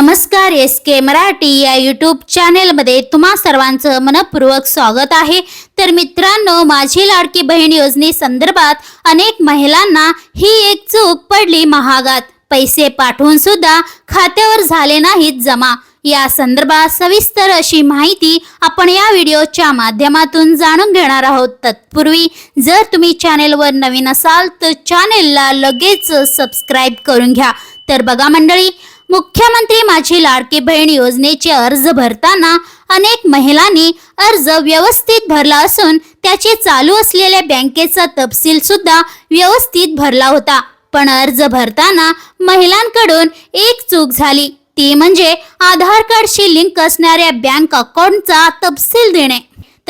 नमस्कार एस के मराठी या यूट्यूब चॅनेलमध्ये तुम्हा सर्वांचं मनपूर्वक स्वागत आहे. तर मित्रांनो माझी लाडकी बहीण योजने संदर्भात अनेक महिलांना ही एक चूक पडली महागात. पैसे पाठवून सुद्धा खात्यावर झाले नाहीत जमा. या संदर्भात सविस्तर अशी माहिती आपण या व्हिडिओच्या माध्यमातून जाणून घेणार आहोत. तत्पूर्वी जर तुम्ही चॅनेलवर नवीन असाल तर चॅनेलला लगेच सबस्क्राईब करून घ्या. तर बघा मंडळी मुख्यमंत्री माझी लाडकी बहीण योजनेचे अर्ज भरताना अनेक महिलांनी अर्ज व्यवस्थित भरला असून त्याचे चालू असलेल्या बँकेचा तपशील सुद्धा व्यवस्थित भरला होता. पण अर्ज भरताना महिलांकडून एक चूक झाली. ती म्हणजे आधार कार्डशी लिंक असणाऱ्या बँक अकाउंटचा तपशील देणे.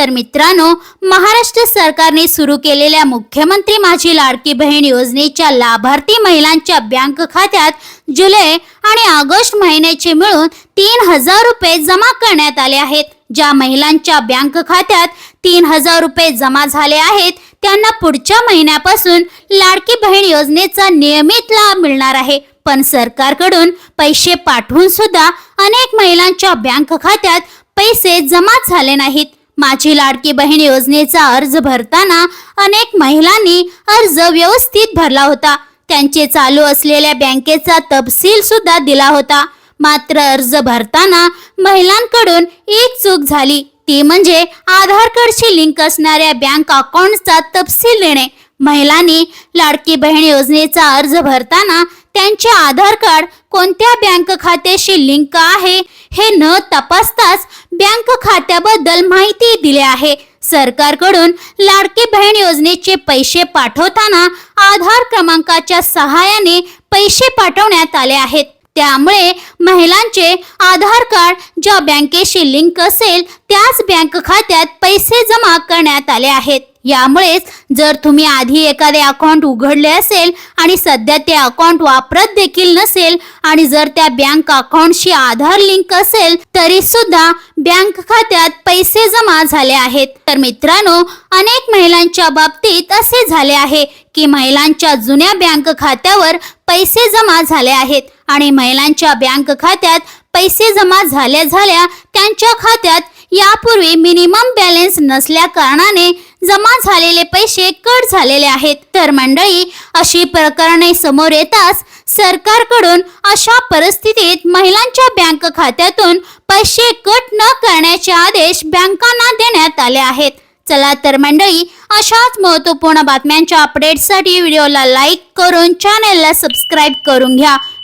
तर मित्रांनो महाराष्ट्र सरकारने सुरू केलेल्या मुख्यमंत्री माझी लाडकी बहीण योजनेच्या लाभार्थी महिलांच्या बँक खात्यात जुलै आणि ऑगस्ट महिन्याचे मिळून तीन हजार रुपये जमा करण्यात आले आहेत. ज्या महिलांच्या बँक खात्यात तीन हजार रुपये जमा झाले आहेत त्यांना पुढच्या महिन्यापासून लाडकी बहीण योजनेचा नियमित लाभ मिळणार आहे. पण सरकारकडून पैसे पाठवून सुद्धा अनेक महिलांच्या बँक खात्यात पैसे जमा झाले नाहीत. माझी लाडकी बहीण योजनेचा अर्ज भरताना अनेक महिलांनी अर्ज व्यवस्थित भरला होता. त्यांचे चालू असलेल्या बँकेचा तपशील सुद्धा दिला होता. मात्र अर्ज भरताना महिलांकडून एक चूक झाली. ती म्हणजे आधार कार्डशी लिंक असणाऱ्या बँक अकाउंटचा तपशील देणे. महिलांनी लाडकी बहीण योजनेचा अर्ज भरताना त्यांचे आधार कार्ड कोणत्या बँक खात्याशी लिंक आहे हे न तपासताच खात्याबद्दल माहिती दिली आहे. सरकारकडून लाडकी बहीण योजनेचे पैसे पाठवताना आधार क्रमांकाच्या सहाय्याने पैसे पाठवण्यात आले आहेत. त्यामुळे महिलांचे आधार कार्ड ज्या बँकेशी लिंक असेल त्याच बँक खात्यात पैसे जमा करण्यात आले आहेत. यामुळेच जर तुम्ही आधी एखादे अकाउंट उघडले असेल आणि सध्या ते अकाउंट वापरत देखील नसेल आणि जर त्या बँक अकाउंटशी आधार लिंक असेल तरी सुद्धा बँक खात्यात पैसे जमा झाले आहेत. तर मित्रांनो अनेक महिलांच्या बाबतीत असे झाले आहे की महिलांच्या जुन्या बँक खात्यावर पैसे जमा झाले आहेत. आणि महिलांच्या बँक खात्यात पैसे जमा झाल्या झाल्या त्यांच्या खात्यात यापूर्वी मिनिमम बॅलन्स नसल्या कारणाने जमा झालेले पैसे कट झालेले आहेत. तर मंडळी अशी प्रकरणे समोर येताच सरकारकडून अशा परिस्थितीत महिलांच्या बँक खात्यातून पैसे कट न करण्याचे आदेश बँकांना देण्यात आले आहेत. चला तर मंडळी अशाच महत्त्वपूर्ण बातम्यांच्या अपडेटसाठी व्हिडिओला लाईक करून चॅनेलला सबस्क्राईब करून घ्या.